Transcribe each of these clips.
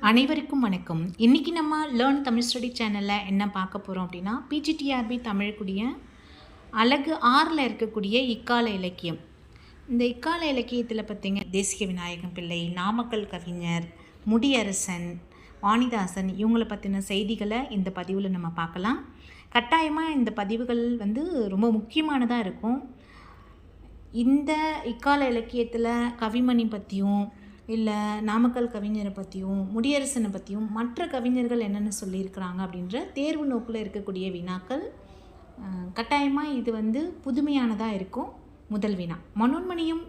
அனைவருக்கும் வணக்கம். இன்றைக்கி நம்ம லேர்ன் தமிழ் ஸ்டடி சேனலில் என்ன பார்க்க போகிறோம் அப்படின்னா பிஜிடிஆர்பி தமிழுக்குடிய அழகு ஆறில் இருக்கக்கூடிய இக்கால இலக்கியம். இந்த இக்கால இலக்கியத்தில் பார்த்தீங்க தேசிய விநாயகம் பிள்ளை நாமக்கல் கவிஞர் முடியரசன் வாணிதாசன் இவங்களை பற்றின செய்திகளை இந்த பதிவில் நம்ம பார்க்கலாம். கட்டாயமாக இந்த பதிவுகள் வந்து ரொம்ப முக்கியமானதாக இருக்கும். இந்த இக்கால இலக்கியத்தில் கவிமணி பற்றியும் இல்லை நாமக்கல் கவிஞரை பற்றியும் முடியரசனை பற்றியும் மற்ற கவிஞர்கள் என்னென்ன சொல்லியிருக்கிறாங்க அப்படின்ற தேர்வு நோக்கில் இருக்கக்கூடிய வினாக்கள் கட்டாயமாக இது வந்து புதுமையானதாக இருக்கும். முதல் வினா. மனோன்மணியும்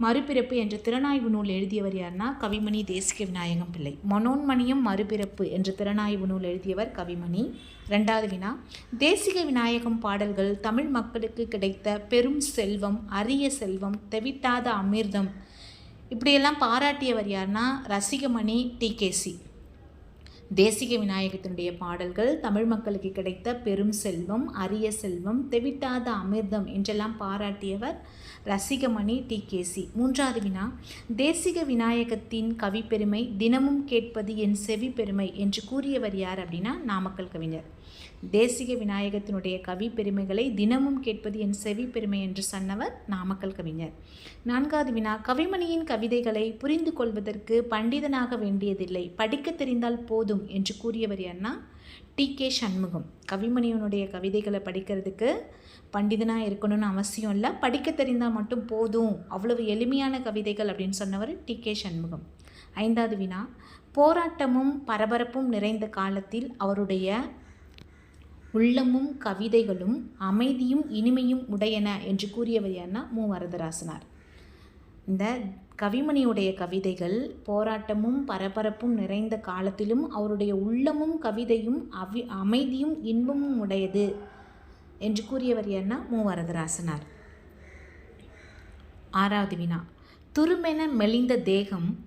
மறுபிறப்பு என்ற திறனாய்வு நூல் எழுதியவர் யாருன்னா கவிமணி தேசிக விநாயகம் பிள்ளை. மனோன்மணியும் மறுபிறப்பு என்ற திறனாய்வு நூல் எழுதியவர் கவிமணி. ரெண்டாவது வினா. தேசிக விநாயகம் பாடல்கள் தமிழ் மக்களுக்கு கிடைத்த பெரும் செல்வம் அரிய செல்வம் தெவிட்டாத அமிர்தம் இப்படியெல்லாம் பாராட்டியவர் யார்னா ரசிகமணி டிகேசி தேசிக விநாயகத்தினுடைய பாடல்கள் தமிழ் மக்களுக்கு கிடைத்த பெரும் செல்வம் அரிய செல்வம் தெவிட்டாத அமிர்தம் என்றெல்லாம் பாராட்டியவர் ரசிகமணி டிகேசி மூன்றாவது வினா தேசிக விநாயகத்தின் கவிப்பெருமை தினமும் கேட்பது என் செவி பெருமை என்று கூறியவர் யார் அப்படின்னா நாமக்கல் கவிஞர். தேசிக விநாயகத்தினுடைய கவி பெருமைகளை தினமும் கேட்பது என் செவி பெருமை என்று சொன்னவர் நாமக்கல் கவிஞர். நான்காவது வினா கவிமணியின் கவிதைகளை புரிந்து கொள்வதற்கு பண்டிதனாக வேண்டியதில்லை படிக்க தெரிந்தால் போதும் என்று கூறியவர் யார்னா டி. கே. சண்முகம். கவிமணியனுடைய கவிதைகளை படிக்கிறதுக்கு பண்டிதனாக இருக்கணும்னு அவசியம் இல்லை படிக்க தெரிந்தால் மட்டும் போதும் அவ்வளவு எளிமையான கவிதைகள் அப்படின்னு சொன்னவர் டி. கே. சண்முகம். ஐந்தாவது வினா போராட்டமும் பரபரப்பும் நிறைந்த காலத்தில் அவருடைய உள்ளமும் கவிதைகளும் அமைதியும் இனிமையும் உடையன என்று கூறியவர் யார்னா மு. வரதராசனார். இந்த கவிமணியுடைய கவிதைகள் போராட்டமும் பரபரப்பும் நிறைந்த காலத்திலும் அவருடைய உள்ளமும் கவிதையும் அவி அமைதியும் இன்பமும் உடையது என்று கூறியவர் யார்னா மு. வரதராசனார். ஆறாவது வினா. துருமென மெலிந்த தேகம்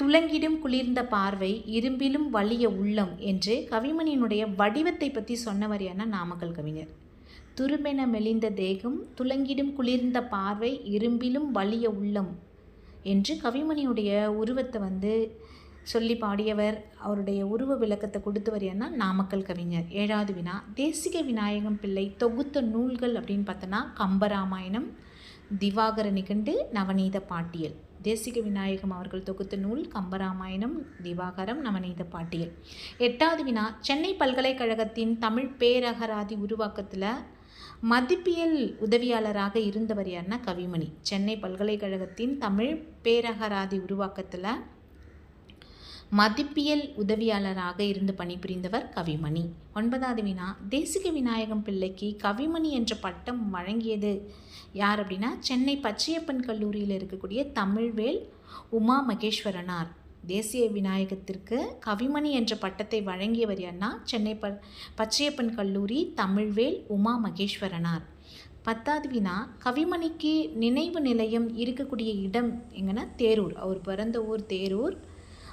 துலங்கிடும் குளிர்ந்த பார்வை இரும்பிலும் வலிய உள்ளம் என்று கவிமணியினுடைய வடிவத்தை பற்றி சொன்னவர் நாமக்கல் கவிஞர். துருமென மெலிந்த தேகம் துலங்கிடும் குளிர்ந்த பார்வை இரும்பிலும் வலிய உள்ளம் என்று கவிமணியுடைய உருவத்தை வந்து சொல்லி பாடியவர் அவருடைய உருவ விளக்கத்தை கொடுத்தவர் என்ன நாமக்கல் கவிஞர். ஏழாவது வினா தேசிக விநாயகம் பிள்ளை தொகுத்த நூல்கள் அப்படின்னு பார்த்தோன்னா கம்பராமாயணம் திவாகர நிகண்டு நவநீத பாட்டியல். தேசிக விநாயகம் அவர்கள் தொகுத்த நூல் கம்பராமாயணம் திவாகரம் நவநீத பாட்டியல். எட்டாவது வினா சென்னை பல்கலைக்கழகத்தின் தமிழ் பேரகராதி உருவாக்கத்தில் மதிப்பியல் உதவியாளராக இருந்தவர் யாருன்னா கவிமணி. சென்னை பல்கலைக்கழகத்தின் தமிழ் பேரகராதி உருவாக்கத்தில் மதிப்பியல் உதவியாளராக இருந்து பணிபுரிந்தவர் கவிமணி. ஒன்பதாவது வினா தேசிக விநாயகம் பிள்ளைக்கு கவிமணி என்ற பட்டம் வழங்கியது யார் அப்படின்னா சென்னை பச்சையப்பன் கல்லூரியில் இருக்கக்கூடிய தமிழ்வேல் உமா மகேஸ்வரனார். தேசிய விநாயகத்திற்கு கவிமணி என்ற பட்டத்தை வழங்கியவர் யார்னா சென்னை ப பச்சையப்பன் கல்லூரி தமிழ்வேல் உமா மகேஸ்வரனார். பத்தாவது வினா கவிமணிக்கு நினைவு நிலையம் இருக்கக்கூடிய இடம் எங்கன்னா தேரூர். அவர் பிறந்த ஊர் தேரூர்.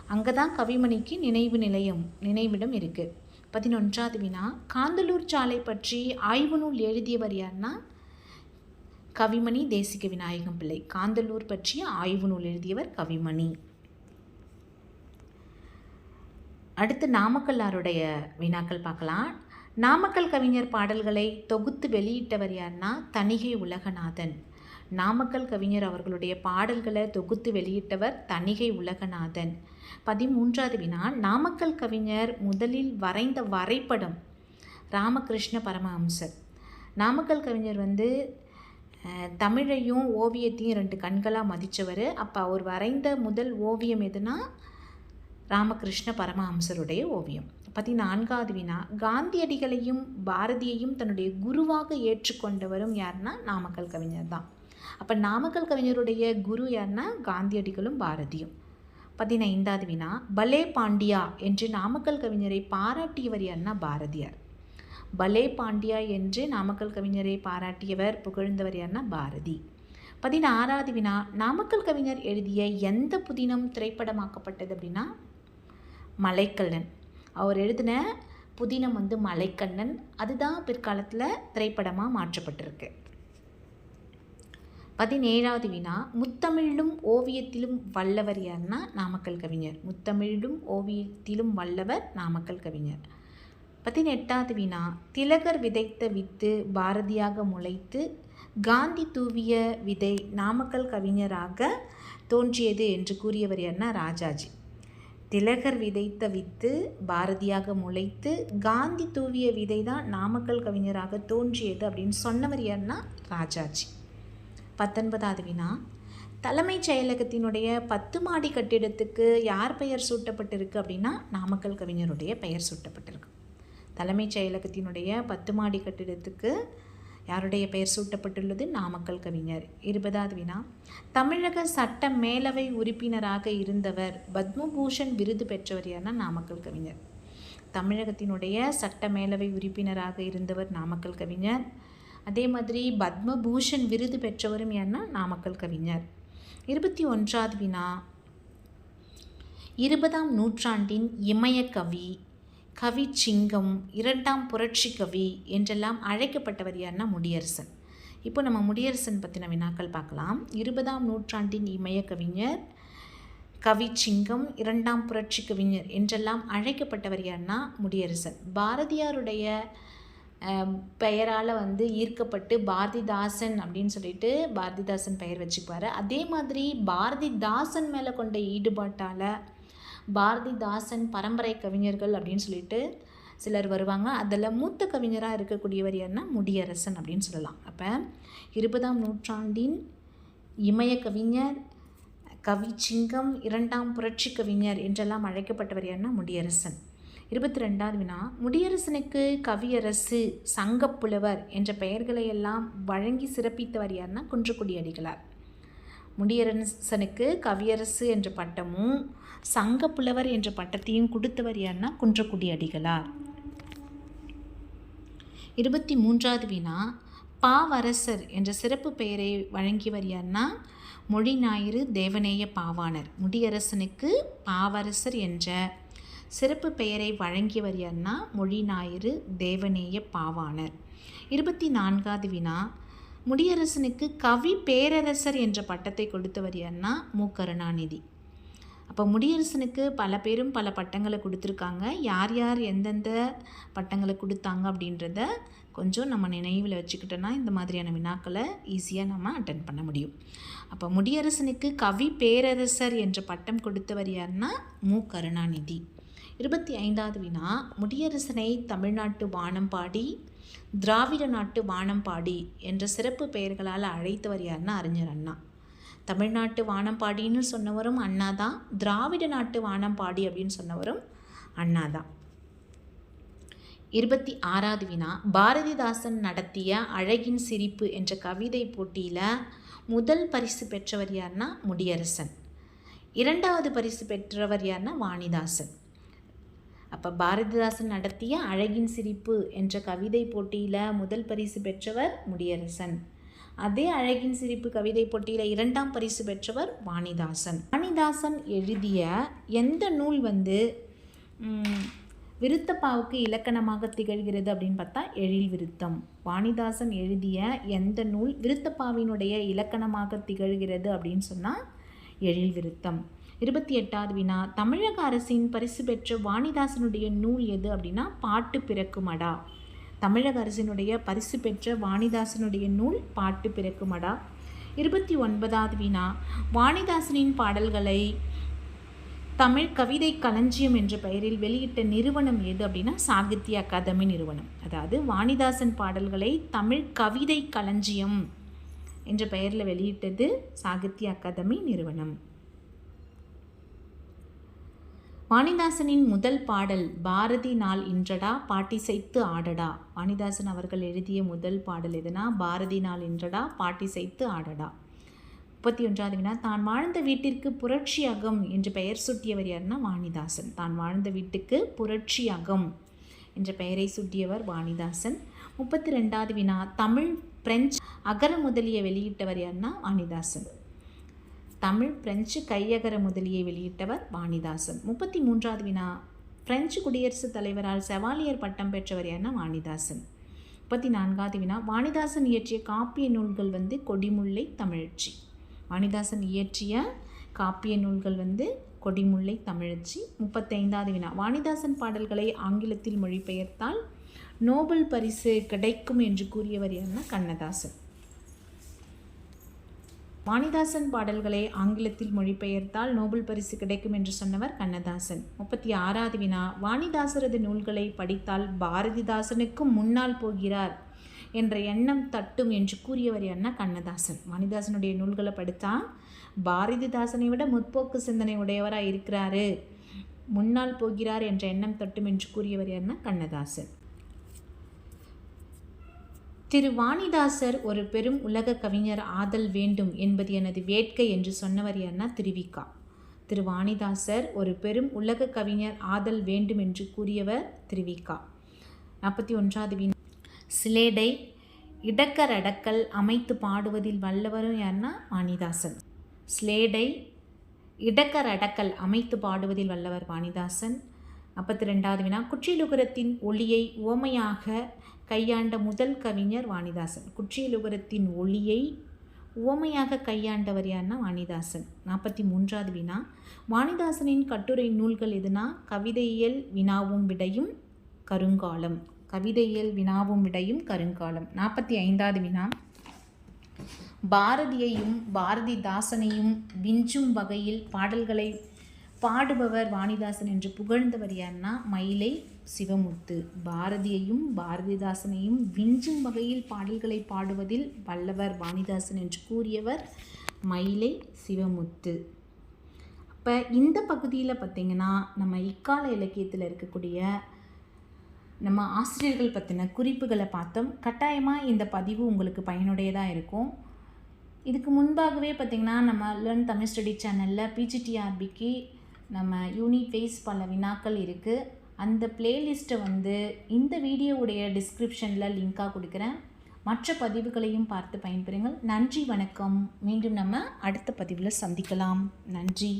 அங்கே தான் கவிமணிக்கு நினைவு நிலையம் நினைவிடம் இருக்குது பதினொன்றாவது வினா காந்தலூர் சாலை பற்றி ஆய்வு நூல் எழுதியவர் யார்னா? கவிமணி தேசிக விநாயகம் பிள்ளை. காந்தலூர் பற்றிய ஆய்வு நூல் எழுதியவர் கவிமணி. அடுத்து நாமக்கல்லாருடைய வினாக்கள் பார்க்கலாம். நாமக்கல் கவிஞர் பாடல்களை தொகுத்து வெளியிட்டவர் யார்னா? தணிகை உலகநாதன். நாமக்கல் கவிஞர் அவர்களுடைய பாடல்களை தொகுத்து வெளியிட்டவர் தணிகை உலகநாதன். பதிமூன்றாவது வினா நாமக்கல் கவிஞர் முதலில் வரைந்த வரைபடம் ராமகிருஷ்ண பரமஹம்சர். நாமக்கல் கவிஞர் வந்து தமிழையும் ஓவியத்தையும் ரெண்டு கண்களாக மதித்தவர். அப்போ அவர் வரைந்த முதல் ஓவியம் எதுனா ராமகிருஷ்ண பரமஹம்சருடைய ஓவியம். பதினான்காவது வினா காந்தியடிகளையும் பாரதியையும் தன்னுடைய குருவாக ஏற்றுக்கொண்டவரும் யாருன்னா நாமக்கல் கவிஞர் தான். அப்போ நாமக்கல் கவிஞருடைய குரு யாருன்னா காந்தியடிகளும் பாரதியும். பதினைந்தாவது வினா பலே பாண்டியா என்று நாமக்கல் கவிஞரை பாராட்டியவர் யாருன்னா பாரதியார். பலே பாண்டியா என்று நாமக்கல் கவிஞரை பாராட்டியவர் புகழ்ந்தவர் யார்னா பாரதி. பதினாறாவது வினா நாமக்கல் கவிஞர் எழுதிய எந்த புதினம் திரைப்படமாக்கப்பட்டது அப்படின்னா மலைக்கல்லன் அவர் எழுதின புதினம் வந்து மலைக்கண்ணன் அதுதான் பிற்காலத்தில் திரைப்படமாக மாற்றப்பட்டிருக்கு. பதினேழாவது வினா முத்தமிழிலும் ஓவியத்திலும் வல்லவர் யார்னா நாமக்கல் கவிஞர். முத்தமிழிலும் ஓவியத்திலும் வல்லவர் நாமக்கல் கவிஞர். பதினெட்டாவது வினா திலகர் விதைத்த வித்து பாரதியாக முளைத்து காந்தி தூவிய விதை நாமக்கல் கவிஞராக தோன்றியது என்று கூறியவர் யார்னா ராஜாஜி. திலகர் விதைத்த வித்து பாரதியாக முளைத்து காந்தி தூவிய விதை தான் நாமக்கல் கவிஞராக தோன்றியது அப்படின்னு சொன்னவர் யார்னா ராஜாஜி. பத்தொன்பதாவது வினா. தலைமைச் செயலகத்தினுடைய பத்து மாடி கட்டிடத்துக்கு யார் பெயர் சூட்டப்பட்டிருக்கு அப்படின்னா நாமக்கல் கவிஞருடைய பெயர் சூட்டப்பட்டிருக்கு. தலைமைச் செயலகத்தினுடைய பத்து மாடி கட்டிடத்துக்கு யாருடைய பெயர் சூட்டப்பட்டுள்ளது? நாமக்கல் கவிஞர். இருபதாவது வினா. தமிழக சட்ட மேலவை உறுப்பினராக இருந்தவர் பத்மபூஷன் விருது பெற்றவர் யார்னா நாமக்கல் கவிஞர். தமிழகத்தினுடைய சட்ட மேலவை உறுப்பினராக இருந்தவர் நாமக்கல் கவிஞர். அதே மாதிரி பத்மபூஷன் விருது பெற்றவரும் யாருன்னா நாமக்கல் கவிஞர். இருபத்தி ஒன்றாவது வினா. இருபதாம் நூற்றாண்டின் இமய கவி கவி சிங்கம் இரண்டாம் புரட்சி கவி என்றெல்லாம் அழைக்கப்பட்டவர் யார்னா முடியரசன். இப்போ நம்ம முடியரசன் பற்றின வினாக்கள் பார்க்கலாம். இருபதாம் நூற்றாண்டின் இமய கவிஞர் கவி சிங்கம் இரண்டாம் புரட்சி கவிஞர் என்றெல்லாம் அழைக்கப்பட்டவர் யார்னா முடியரசன். பாரதியாருடைய பெயரால் வந்து ஈர்க்கப்பட்டு பாரதிதாசன் அப்படின்னு சொல்லிட்டு பாரதிதாசன் பெயர் வச்சுக்குவார். அதே மாதிரி பாரதிதாசன் மேலே கொண்ட ஈடுபாட்டால் பாரதிதாசன் பரம்பரை கவிஞர்கள் அப்படின்னு சொல்லிட்டு சிலர் வருவாங்க. அதில் மூத்த கவிஞராக இருக்கக்கூடியவர் யாருன்னா முடியரசன் அப்படின்னு சொல்லலாம். அப்போ இருபதாம் நூற்றாண்டின் இமய கவிஞர் கவி சிங்கம் இரண்டாம் புரட்சி கவிஞர் என்றெல்லாம் அழைக்கப்பட்டவர் யாருன்னா முடியரசன். இருபத்தி ரெண்டாவது வினா முடியரசனுக்கு கவியரசு சங்கப்புலவர் என்ற பெயர்களை எல்லாம் வழங்கி சிறப்பித்தவர் யார்னா குன்றக்குடி அடிகளார். முடியரசனுக்கு கவியரசு என்ற பட்டமும் சங்கப்புலவர் என்ற பட்டத்தையும் கொடுத்தவர் யார்னா குன்றக்குடி அடிகளார். இருபத்தி மூன்றாவது வினா பாவரசர் என்ற சிறப்பு பெயரை வழங்கியவர் யார்னா மொழி ஞாயிறு தேவநேய பாவாணர். முடியரசனுக்கு பாவரசர் என்ற சிறப்பு பெயரை வழங்கியவர் யார்னா மொழி ஞாயிறு தேவநேய பாவாணர். இருபத்தி நான்காவது வினா. முடியரசனுக்கு கவி பேரரசர் என்ற பட்டத்தை கொடுத்தவர் யார்னா மு. கருணாநிதி. அப்போ முடியரசனுக்கு பல பேரும் பல பட்டங்களை கொடுத்துருக்காங்க. யார் யார் எந்தெந்த பட்டங்களை கொடுத்தாங்க அப்படின்றத கொஞ்சம் நம்ம நினைவில் வச்சுக்கிட்டோன்னா இந்த மாதிரியான வினாக்களை ஈஸியாக நம்ம அட்டன் பண்ண முடியும். அப்போ முடியரசனுக்கு கவி பேரரசர் என்ற பட்டம் கொடுத்தவர் யாருன்னா மு. கருணாநிதி. இருபத்தி ஐந்தாவது வினா. முடியரசனை தமிழ்நாட்டு வானம்பாடி திராவிட நாட்டு வானம்பாடி என்ற சிறப்பு பெயர்களால் அழைத்தவர் யாருன்னா அறிஞர் அண்ணா. தமிழ்நாட்டு வானம்பாடின்னு சொன்னவரும் அண்ணா தான் திராவிட நாட்டு வானம்பாடி அப்படின்னு சொன்னவரும் அண்ணா தான். இருபத்தி ஆறாவது வினா. பாரதிதாசன் நடத்திய அழகின் சிரிப்பு என்ற கவிதை போட்டியில் முதல் பரிசு பெற்றவர் யார்னா முடியரசன் இரண்டாவது பரிசு பெற்றவர் யார்னா வாணிதாசன் அப்போ பாரதிதாசன் நடத்திய அழகின் சிரிப்பு என்ற கவிதை போட்டியில் முதல் பரிசு பெற்றவர் முடியரசன். அதே அழகின் சிரிப்பு கவிதை போட்டியில் இரண்டாம் பரிசு பெற்றவர் வாணிதாசன். வாணிதாசன் எழுதிய எந்த நூல் வந்து விருத்தப்பாவுக்கு இலக்கணமாக திகழ்கிறது அப்படின்னு பார்த்தா எழில் விருத்தம். வாணிதாசன் எழுதிய எந்த நூல் விருத்தப்பாவினுடைய இலக்கணமாக திகழ்கிறது அப்படின்னு சொன்னால் எழில் விருத்தம். இருபத்தி எட்டாவது வினா. தமிழக அரசின் பரிசு பெற்ற வாணிதாசனுடைய நூல் எது அப்படின்னா பாட்டு பிறக்குமடா. தமிழக அரசினுடைய பரிசு பெற்ற வாணிதாசனுடைய நூல் பாட்டு பிறக்குமடா. இருபத்தி ஒன்பதாவது வினா. வாணிதாசனின் பாடல்களை தமிழ் கவிதை களஞ்சியம் என்ற பெயரில் வெளியிட்ட நிறுவனம் எது அப்படின்னா சாகித்ய அகாதமி நிறுவனம். அதாவது வாணிதாசன் பாடல்களை தமிழ் கவிதை களஞ்சியம் என்ற பெயரில் வெளியிட்டது சாகித்ய அகாதமி நிறுவனம். வாணிதாசனின் முதல் பாடல் பாரதி நாள் இன்றடா பாட்டிசைத்து ஆடடா. வாணிதாசன் அவர்கள் எழுதிய முதல் பாடல் எதுனா பாரதி நாள் இன்றடா பாட்டிசைத்து ஆடடா. முப்பத்தி ஒன்றாவது வினா தான் வாழ்ந்த வீட்டிற்கு புரட்சி அகம் என்று பெயர் சுட்டியவர் யாருன்னா வாணிதாசன். தான் வாழ்ந்த வீட்டுக்கு புரட்சி அகம் என்ற பெயரை சுட்டியவர் வாணிதாசன். முப்பத்தி ரெண்டாவது வினா தமிழ் பிரெஞ்சு அகர முதலிய வெளியிட்டவர் யாருன்னா வாணிதாசன். தமிழ் பிரெஞ்சு கையகர முதலியை வெளியிட்டவர் வாணிதாசன். முப்பத்தி மூன்றாவது வினா. பிரெஞ்சு குடியரசுத் தலைவரால் செவாலியர் பட்டம் பெற்றவர் யாருன்னா வாணிதாசன். முப்பத்தி நான்காவது வினா. வாணிதாசன் இயற்றிய காப்பிய நூல்கள் வந்து கொடிமுல்லை தமிழச்சி. வாணிதாசன் இயற்றிய காப்பிய நூல்கள் வந்து கொடிமுல்லை தமிழச்சி. முப்பத்தைந்தாவது வினா. வாணிதாசன் பாடல்களை ஆங்கிலத்தில் மொழிபெயர்த்தால் நோபல் பரிசு கிடைக்கும் என்று கூறியவர் என்ன கண்ணதாசன். வாணிதாசன் பாடல்களை ஆங்கிலத்தில் மொழிபெயர்த்தால் நோபல் பரிசு கிடைக்கும் என்று சொன்னவர் கண்ணதாசன். முப்பத்தி ஆறாவது வினா வாணிதாசரது நூல்களை படித்தால் பாரதிதாசனுக்கும் முன்னால் போகிறார் என்ற எண்ணம் தட்டும் என்று கூறியவர் என்ன கண்ணதாசன். வாணிதாசனுடைய நூல்களை படித்தா பாரதிதாசனை விட முற்போக்கு சிந்தனை உடையவராக இருக்கிறாரு. முன்னால் போகிறார் என்ற எண்ணம் தட்டும் என்று கூறியவர் என்ன கண்ணதாசன். திரு வாணிதாசர் ஒரு பெரும் உலக கவிஞர் ஆதல் வேண்டும் என்பது எனது வேட்கை என்று சொன்னவர் யார்னா திருவிக்கா. திரு வாணிதாசர் ஒரு பெரும் உலக கவிஞர் ஆதல் வேண்டும் என்று கூறியவர் திருவிக்கா. நாற்பத்தி ஒன்றாவது வினா சிலேடை இடக்கரடக்கல் அமைத்து பாடுவதில் வல்லவரும் யார்னா வாணிதாசன். ஸ்லேடை இடக்கரடக்கல் அமைத்து பாடுவதில் வல்லவர் வாணிதாசன். நாற்பத்தி ரெண்டாவது வினா குற்றிலுகரத்தின் ஒளியை உவமையாக கையாண்ட முதல் கவிஞர் வாணிதாசன். குற்றியலுகரத்தின் ஒளியை உவமையாக கையாண்டவர் யார்னா வாணிதாசன். நாற்பத்தி மூன்றாவது வினா. வாணிதாசனின் கட்டுரை நூல்கள் எதுனா? கவிதையியல் வினாவும் விடையும் கருங்காலம். கவிதையியல் வினாவும் விடையும் கருங்காலம். நாற்பத்தி ஐந்தாவது வினா. பாரதியையும் பாரதிதாசனையும் விஞ்சும் வகையில் பாடல்களை பாடுபவர் வாணிதாசன் என்று புகழ்ந்தவர் யார்னா மயிலை சிவமுத்து பாரதியையும் பாரதிதாசனையும் விஞ்சும் வகையில் பாடல்களை பாடுவதில் வல்லவர் வாணிதாசன் என்று கூறியவர் மயிலை சிவமுத்து அப்போ இந்த பகுதியில் பார்த்திங்கன்னா நம்ம இக்கால இலக்கியத்தில் இருக்கக்கூடிய நம்ம ஆசிரியர்கள் பற்றின குறிப்புகளை பார்த்தோம். கட்டாயமாக இந்த பதிவு உங்களுக்கு பயனுடையதாக இருக்கும். இதுக்கு முன்பாகவே பார்த்திங்கன்னா நம்ம லேர்ன் தமிழ் ஸ்டடி சேனலில் பிஜிடிஆர்பிக்கு நம்ம யூனிட் வைஸ் பல வினாக்கள் இருக்குது அந்த பிளேலிஸ்ட்டை வந்து இந்த வீடியோவுடைய டிஸ்கிரிப்ஷனில் லிங்காக கொடுக்குறேன். மற்ற பதிவுகளையும் பார்த்து பயன்பெறுங்கள். நன்றி வணக்கம். மீண்டும் நம்ம அடுத்த பதிவில் சந்திக்கலாம். நன்றி.